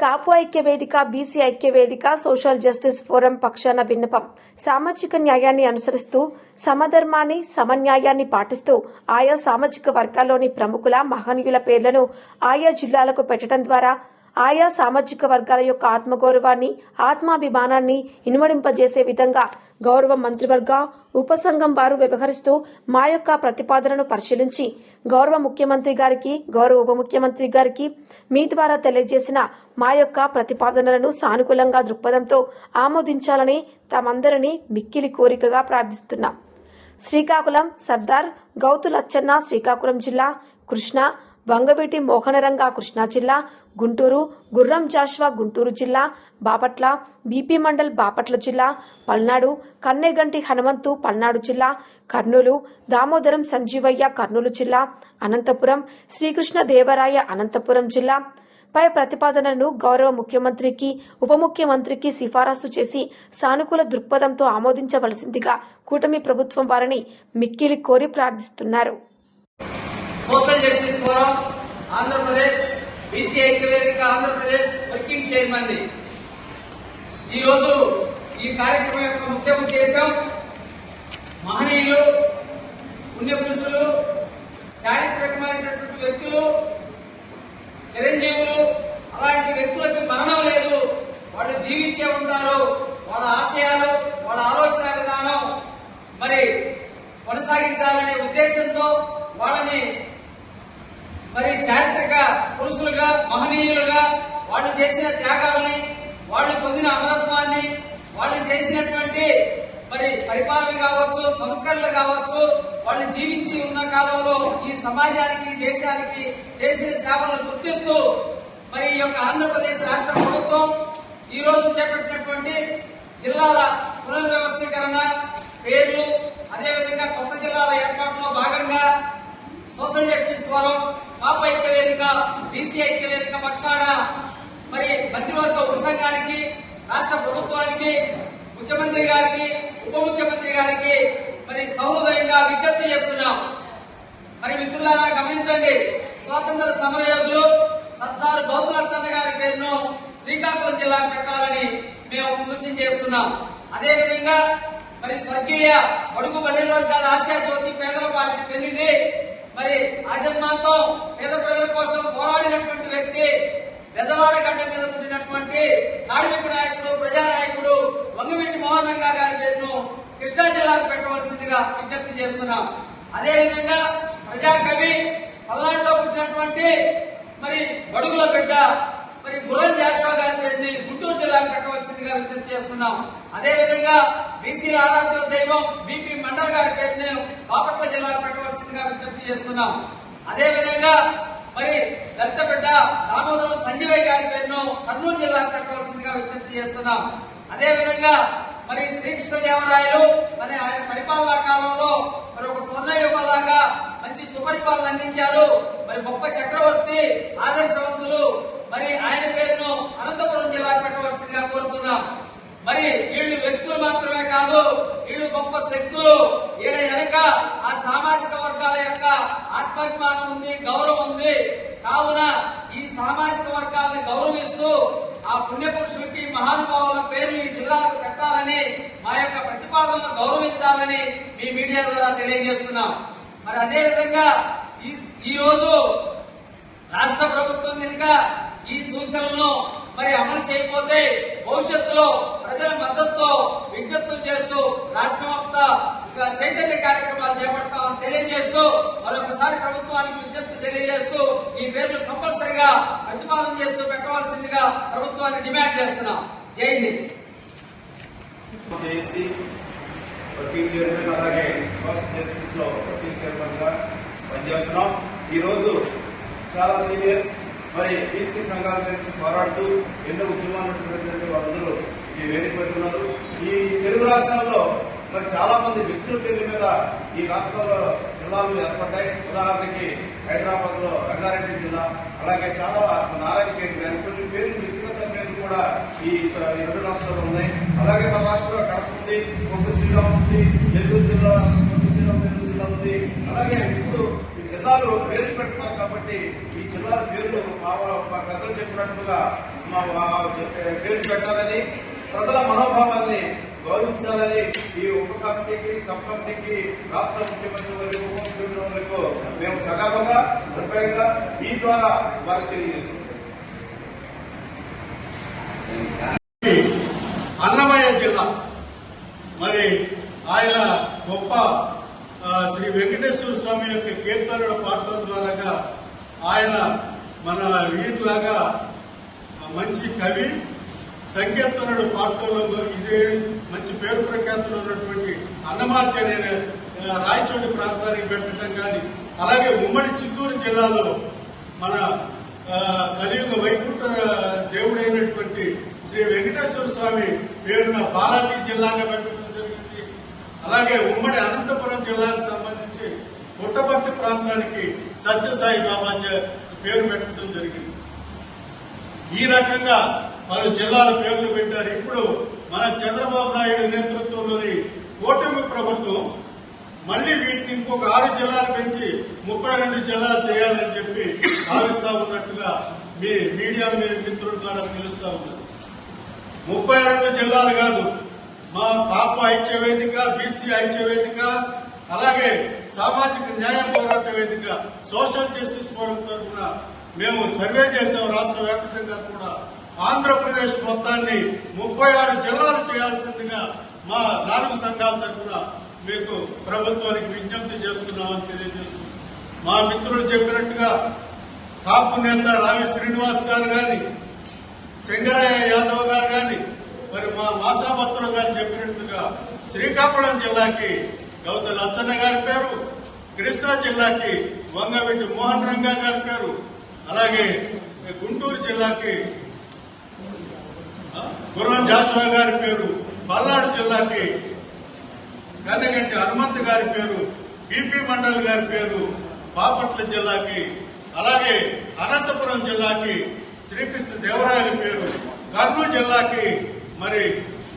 కాపు ఐక్య వేదిక బీసీ ఐక్య వేదిక సోషల్ జస్టిస్ ఫోరం పక్షాన విన్నపం. సామాజిక న్యాయాన్ని అనుసరిస్తూ సమధర్మాన్ని సమన్యాయాన్ని పాటిస్తూ ఆయా సామాజిక వర్గాల్లోని ప్రముఖుల మహనీయుల పేర్లను ఆయా జిల్లాలకు పెట్టడం ద్వారా ఆయా సామాజిక వర్గాల యొక్క ఆత్మగౌరవాన్ని ఆత్మాభిమానాన్ని ఇనుమడింపజేసే విధంగా గౌరవ మంత్రివర్గ ఉపసంఘం వారు వ్యవహరిస్తూ మా యొక్క ప్రతిపాదనను పరిశీలించి గౌరవ ముఖ్యమంత్రి గారికి గౌరవ ఉప ముఖ్యమంత్రి గారికి మీ ద్వారా తెలియజేసిన మా యొక్క ప్రతిపాదనలను సానుకూలంగా దృక్పథంతో ఆమోదించాలని తమందరినీ మిక్కిలి కోరికగా ప్రార్థిస్తున్నాం. శ్రీకాకుళం సర్దార్ గౌతులచ్చన్న శ్రీకాకుళం జిల్లా కృష్ణ వంగవీటి మోహనరంగా కృష్ణా జిల్లా గుంటూరు గుర్రం జాష్వా గుంటూరు జిల్లా బాపట్ల బీపీ మండల్ బాపట్ల జిల్లా పల్నాడు కన్నెగంటి హనుమంతు పల్నాడు జిల్లా కర్నూలు దామోదరం సంజీవయ్య కర్నూలు జిల్లా అనంతపురం శ్రీకృష్ణ దేవరాయ అనంతపురం జిల్లా. పై ప్రతిపాదనను గౌరవ ముఖ్యమంత్రికి ఉప ముఖ్యమంత్రికి సిఫారసు చేసి సానుకూల దృక్పథంతో ఆమోదించవలసిందిగా కూటమి ప్రభుత్వం వారిని మిక్కిలి కోరి ప్రార్థిస్తున్నారు. Social justice forum Andhra Pradesh BC ఐక్యవేదిక ఆంధ్రప్రదేశ్ వర్కింగ్ చైర్మన్ ఈరోజు ఈ కార్యక్రమం యొక్క ముఖ్య ఉద్దేశం మహనీయులు పుణ్యపురుషులు చారిత్రకమైనటువంటి పురుషులుగా మహనీయులుగా వాళ్ళు చేసిన త్యాగాల్ని వాళ్ళు పొందిన అమరత్వాన్ని వాళ్ళు చేసినటువంటి మరి పరిపాలన కావచ్చు సంస్కరణలు కావచ్చు వాళ్ళు జీవించి ఉన్న కాలంలో ఈ సమాజానికి దేశానికి చేసిన సేవలను గుర్తిస్తూ మరి ఈ యొక్క ఆంధ్రప్రదేశ్ రాష్ట్ర ప్రభుత్వం ఈ రోజు చేపట్టినటువంటి జిల్లాల పునర్వ్యవస్థీకరణ పేర్లు అదేవిధంగా కొత్త జిల్లాల ఏర్పాటులో భాగంగా సోషల్ స్వరం కాపు పాప ఐక్య వేదిక బీసీ ఐక్య వేదిక పక్షాన మరి మంత్రివర్గ ఉపసంఘానికి రాష్ట్ర ప్రభుత్వానికి ముఖ్యమంత్రి గారికి ఉప ముఖ్యమంత్రి గారికి మరి సహోదయంగా విజ్ఞప్తి చేస్తున్నాం. మరి మిత్రులారా గమనించండి స్వాతంత్ర సమరయోధులు సర్దార్ గౌతమచంద్ర గారి పేరును శ్రీకాకుళం జిల్లా పెట్టాలని మేము కృషి చేస్తున్నాం. అదేవిధంగా మరి స్వర్గీయ అడుగు బలి వర్గాల ఆశా జ్యోతి పేదల పార్టీ పెరిగింది మరి ఆజన్మాతో పేద ప్రజల కోసం పోరాడినటువంటి వ్యక్తి పెద్దవాడ గడ్డ మీద పుట్టినటువంటి కార్మిక నాయకుడు ప్రజానాయకుడు వంగవీటి మోహన్ రంగా గారి పేరును కృష్ణా జిల్లాకు పెట్టవలసిందిగా విజ్ఞప్తి చేస్తున్నాం. అదేవిధంగా ప్రజాకవి పల్నాడులో పుట్టినటువంటి మరి బడుగుల బిడ్డ మరి గురం జాషువా గారి పేరుని గుంటూరు జిల్లాకు పెట్టవలసిందిగా విజ్ఞప్తి చేస్తున్నాం. అదేవిధంగా బీసీల ఆరాధ్య దైవం బీపీ మండల్ గారి పేరుని బాపట్ల జిల్లా పెట్టవలసిందిగా విజ్ఞప్తి చేస్తున్నాం. అదేవిధంగా మరి దళిత బిడ్డ దామోదరం సంజీవయ్య గారి పేరును కర్నూలు జిల్లాకు పెట్టవలసిందిగా విజ్ఞప్తి చేస్తున్నాం. అదేవిధంగా మరి శ్రీకృష్ణదేవరాయలు మరి ఆయన పరిపాలనా కాలంలో మరి ఒక స్వర్ణయుగంలాగా మంచి సుపరిపాలన అందించారు. మరి గొప్ప చక్రవర్తి ఆదర్శవంతులు మరి ఆయన పేరును అనంతపురం జిల్లాకు పెట్టవలసిందిగా కోరుతున్నాం. మరి వీళ్ళు వ్యక్తులు మాత్రమే కాదు వీళ్ళు గొప్ప శక్తులు. వీళ్ళ వెనక ఆ సామాజిక వర్గాల యొక్క ఆత్మాభిమానం ఉంది గౌరవం ఉంది. కావున ఈ సామాజిక వర్గాలను గౌరవిస్తూ ఆ పుణ్యపురుషులకి మహానుభావుల పేర్లు ఈ జిల్లాలకు పెట్టాలని మా యొక్క ప్రతిపాదనను గౌరవించాలని మీ మీడియా ద్వారా తెలియజేస్తున్నాం. మరి అదే విధంగా ఈ ఈ రోజు రాష్ట్ర ప్రభుత్వం కనుక ఈ సూచనలను మరి అమలు చేయకపోతే భవిష్యత్తులో ప్రజల మద్దతుతో విజ్ఞప్తులు చేస్తూ రాష్ట్ర వ్యాప్త చైతన్య కార్యక్రమాలు చేపడతామని తెలియజేస్తూ మరొకసారి ప్రభుత్వానికి విజ్ఞప్తి తెలియజేస్తూ ఈ పేర్లు కంపల్సరిగా ప్రతిపాదన చేస్తూ పెట్టవలసిందిగా ప్రభుత్వాన్ని డిమాండ్ చేస్తున్నాం. Jai Hind. JAC working chairman అలాగే సోషల్ జస్టిస్లో వర్కింగ్ చైర్మన్గా పనిచేస్తున్నాం. ఈ చాలా సీనియర్స్ మరి బీసీ సంఘాల గురించి పోరాడుతూ ఎన్నో ఉద్యమాలు వాళ్ళందరూ ఈ వేదిక మీద ఉన్నారు. ఈ తెలుగు రాష్ట్రాల్లో మరి చాలా మంది వ్యక్తుల పేర్ల మీద ఈ రాష్ట్రంలో జిల్లాలు ఏర్పడ్డాయి. ఉదాహరణకి హైదరాబాద్లో రంగారెడ్డి జిల్లా అలాగే చాలా నారాయణపేట గారి కొన్ని పేర్లు వ్యక్తిగత పేర్లు కూడా ఈ రెండు రాష్ట్రాల్లో ఉన్నాయి. అలాగే మన రాష్ట్రంలో కడప ఉంది కొత్తశీలం ఉంది నెల్లూరు జిల్లా కొత్తశీలం నెల్లూరు జిల్లా ఉంది. అలాగే ఇప్పుడు ఈ జిల్లాలు పేర్లు పెడుతున్నారు కాబట్టి ఈ జిల్లాల పేర్లు మా మా పెద్దలు చెప్పినట్టుగా మా- పేర్లు పేరు పెట్టాలని గౌరవించాలని ఈ ఉప కమిటీకి సబ్ కమిటీకి రాష్ట్ర ముఖ్యమంత్రి ఉప ముఖ్యమంత్రి మేము సకాలంగా నిర్భయంగా ఈ ద్వారా వారికి తెలియజేస్తున్నాం. అన్నమయ్య జిల్లా. మరి ఆయన గొప్ప శ్రీ వెంకటేశ్వర స్వామి యొక్క కీర్తనలు పాడటం ద్వారా ఆయన మన వీరిలాగా మంచి కవి సంకీర్తనలు పాడటంలో ఇదే మంచి పేరు ప్రఖ్యాతులు ఉన్నటువంటి అన్నమాచార్య రాయచోటి ప్రాంతానికి పెట్టడం కానీ అలాగే ఉమ్మడి చిత్తూరు జిల్లాలో మన కలియుగ వైకుంఠ దేవుడైనటువంటి శ్రీ వెంకటేశ్వర స్వామి పేరున బాలాజీ జిల్లాగా పెట్టడం జరిగింది. అలాగే ఉమ్మడి అనంతపురం జిల్లాకు సంబంధించి పుట్టపర్తి ప్రాంతానికి సత్యసాయి బాబా పేరు పెట్టడం జరిగింది. ఈ రకంగా పలు జిల్లాల పేర్లు పెట్టారు. ఇప్పుడు మన చంద్రబాబు నాయుడు నేతృత్వంలోని కూటమి ప్రభుత్వం మళ్ళీ వీటిని ఇంకొక ఆరు జిల్లాలు పెంచి ముప్పై రెండు జిల్లాలు చేయాలని చెప్పి భావిస్తా ఉన్నట్టుగా మీ మీడియా మీ మిత్రుల ద్వారా తెలుస్తా ఉన్నారు ముప్పై రెండు జిల్లాలు కాదు మా పాప ఐక్య వేదిక బీసీ ఐక్య వేదిక అలాగే సామాజిక న్యాయ పోరాట వేదిక సోషల్ జస్టిస్ ఫోరం తరఫున మేము సర్వే చేసాం రాష్ట్ర వ్యాప్తంగా కూడా. ఆంధ్రప్రదేశ్ మొత్తాన్ని ముప్పై ఆరు జిల్లాలు చేయాల్సిందిగా మా నాలుగు సంఘాల తరఫున మీకు ప్రభుత్వానికి విజ్ఞప్తి చేస్తున్నామని తెలియజేస్తున్నాం. మా మిత్రులు చెప్పినట్టుగా కాపు నేత రావి శ్రీనివాస్ గారు గాని శంకరయ్య యాదవ్ గారు గాని మరి మా మాసాభత్తులు గారు చెప్పినట్టుగా శ్రీకాకుళం జిల్లాకి గౌతల అచ్చన్న గారి పేరు కృష్ణా జిల్లాకి వంగవెట్టి మోహన్ రంగా గారి పేరు అలాగే గుంటూరు జిల్లాకి గుర్రం జాస్వా గారి పేరు పల్నాడు జిల్లాకి. కన్నగంటి హనుమంత్ గారి పేరు బీపీ మండల్ గారి పేరు బాపట్ల జిల్లాకి. అలాగే అనంతపురం జిల్లాకి శ్రీకృష్ణ దేవరాయల పేరు కర్నూలు జిల్లాకి మరి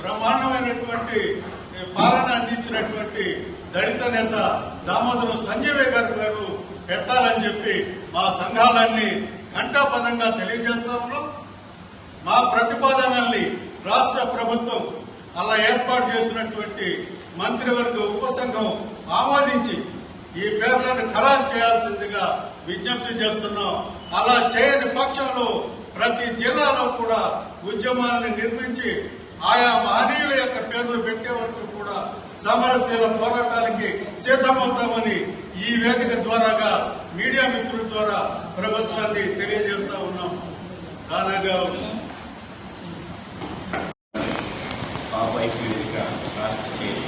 బ్రహ్మాండమైనటువంటి పాలన అందించినటువంటి దళిత నేత దామోదరం సంజయ్ గారి గారు పెట్టాలని చెప్పి మా సంఘాలన్నీ ఘంటాపదంగా తెలియజేస్తా ఉన్నాం. మా ప్రతిపాదనల్ని రాష్ట్ర ప్రభుత్వం అలా ఏర్పాటు చేసినటువంటి మంత్రివర్గ ఉపసంఘం ఆమోదించి ఈ పేర్లను ఖరారు చేయాల్సిందిగా విజ్ఞప్తి చేస్తున్నాం. అలా చేయని పక్షంలో ప్రతి జిల్లాలో కూడా ఉద్యమాలను నిర్మించి ఆయా మహనీయుల యొక్క పేర్లు పెట్టే వరకు కూడా సమరశీల పోరాటానికి సిద్ధమవుతామని ఈ వేదిక ద్వారాగా మీడియా మిత్రుల ద్వారా ప్రభుత్వాన్ని తెలియజేస్తా ఉన్నాం. దానగా పాప ఐక్య వేదిక రాష్ట్ర చైర్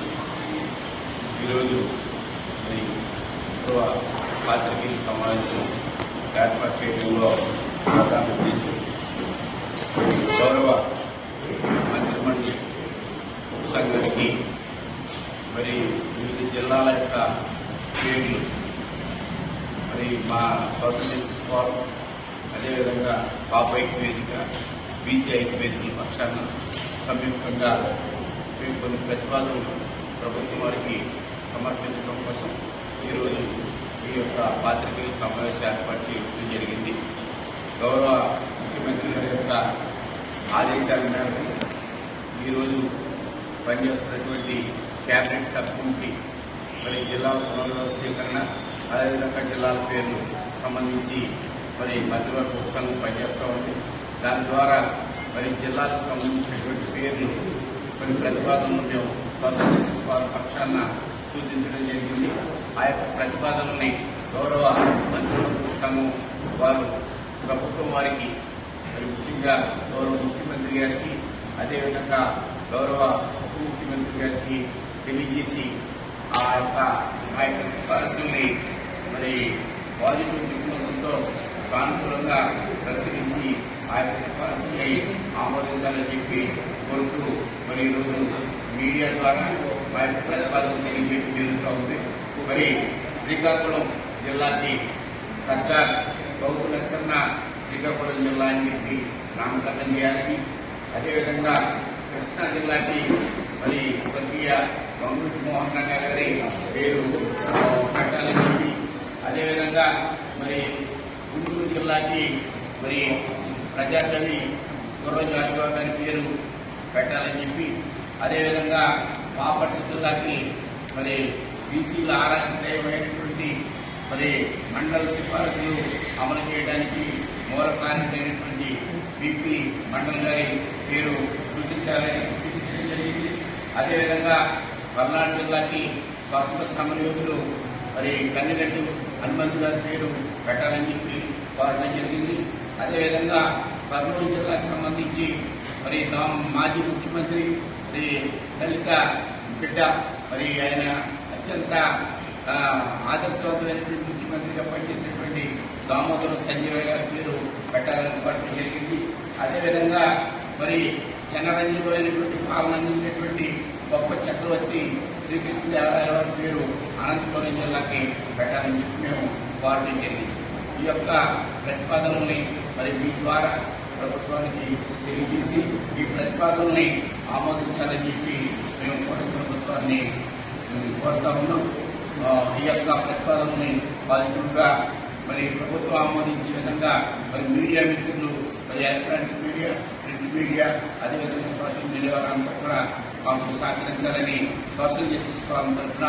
ఈరోజు మరి గౌరవ పాత్రికేయ సమావేశం ఏర్పాటు చేయడంలో ప్రధాన ఉద్దేశం గౌరవ మంత్రిమండలి ఉపసంఘానికి మరి వివిధ జిల్లాల యొక్క పేర్లు మరి మా సోషల్ ఫోరం అదేవిధంగా పాప ఐక్య వేదిక బీసీ ఐక్య వేదికల పక్షాన సంయుక్తంగా మేము కొన్ని ప్రతిపాదనలు ప్రభుత్వం వారికి సమర్పించడం కోసం ఈరోజు ఈ యొక్క పాత్రికేయ సమావేశం ఏర్పాటు చేయడం జరిగింది. గౌరవ ముఖ్యమంత్రి గారి యొక్క ఆదేశాల పనిచేస్తున్నటువంటి క్యాబినెట్ సబ్ కమిటీ మరి జిల్లాల పునర్వ్యవస్థీకరణ అదేవిధంగా జిల్లాల పేర్లు సంబంధించి మరి మధ్యవర్గ ఉపసంఘం పనిచేస్తూ ఉంది. దాని ద్వారా మరి జిల్లాలకు సంబంధించినటువంటి పేర్లు కొన్ని ప్రతిపాదనలు మేము సోషల్ జస్టిస్ వారి పక్షాన సూచించడం జరిగింది. ఆ యొక్క ప్రతిపాదనల్ని గౌరవ మంత్రుల సంఘం వారు ప్రభుత్వం వారికి మరి ముఖ్యంగా గౌరవ ముఖ్యమంత్రి గారికి అదేవిధంగా గౌరవ ముఖ్యమంత్రి గారికి తెలియజేసి ఆ యొక్క ఆ యొక్క సిఫార్సుల్ని మరి పాజిటివ్ దృష్టితో సానుకూలంగా పరిశీలించి ఆ యొక్క సిఫార్సుల్ని ఆమోదించాలని చెప్పి కోరుతూ మరి ఈరోజు మీడియా ద్వారా మా యొక్క ప్రతిపాదన తెలియజేయడం జరుగుతూ ఉంది. మరి శ్రీకాకుళం జిల్లాకి సర్కార్ గౌతు లక్షణ శ్రీకాకుళం జిల్లా అని చెప్పి నామకరణం చేయాలని అదేవిధంగా కృష్ణా జిల్లాకి మరి స్వర్గీయ వంగుటి మోహన్ రంగా గారి పేరు పెట్టాలని చెప్పి అదేవిధంగా మరి గుంటూరు జిల్లాకి మరి ప్రజాకవి పేరు పెట్టాలని చెప్పి అదేవిధంగా బాపట్ల జిల్లాకి మరి బీసీల ఆరాధ్యమైనటువంటి మరి మండల సిఫారసులు అమలు చేయడానికి మూల కార్యమైనటువంటి బీపీ మండల్ గారి పేరు సూచించాలని సూచించడం జరిగింది. అదేవిధంగా పల్నాడు జిల్లాకి స్వాతంత్ర సమరయోధులు మరి కన్నెగట్టు హనుమంతు గారి పేరు పెట్టాలని చెప్పి కోరడం జరిగింది. అదేవిధంగా కర్నూలు జిల్లాకు సంబంధించి మరి మాజీ ముఖ్యమంత్రి మరి దళిత బిడ్డ మరి ఆయన అత్యంత ఆదర్శవంతమైనటువంటి ముఖ్యమంత్రిగా పనిచేసినటువంటి దామోదరం సంజయ్ గారి పేరు పెట్టాలని కోరడం జరిగింది. అదేవిధంగా మరి జనరంజకమైనటువంటి పాలన అందించినటువంటి చక్రవర్తి శ్రీకృష్ణదేవరాయల వారి పేరు అనంతపురం జిల్లాకి పెట్టాలని చెప్పి మేము కోరడం ఈ యొక్క ప్రతిపాదనల్ని మరి మీ ద్వారా ప్రభుత్వానికి తెలియజేసి ఈ ప్రతిపాదనల్ని ఆమోదించాలని చెప్పి మేము కోట ప్రభుత్వాన్ని కోరుతా ఉన్నాం. ఈ యొక్క ప్రతిపాదనని పాజిటివ్గా మరి ప్రభుత్వం ఆమోదించే విధంగా మరి మీడియా మిత్రులు మరి ఎలక్ట్రానిక్ మీడియా ప్రింట్ మీడియా అదేవిధంగా సోషల్ మీడియా వారంతా కూడా మాకు సహకరించాలని సోషల్ జస్టిస్ ఫారం తరఫున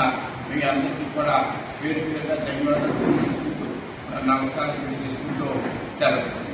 మీ అందరికీ కూడా పేరు పేరుగా ధన్యవాదాలు తెలియజేసుకుంటూ నమస్కారం తెలియజేసుకుంటూ సెలవు.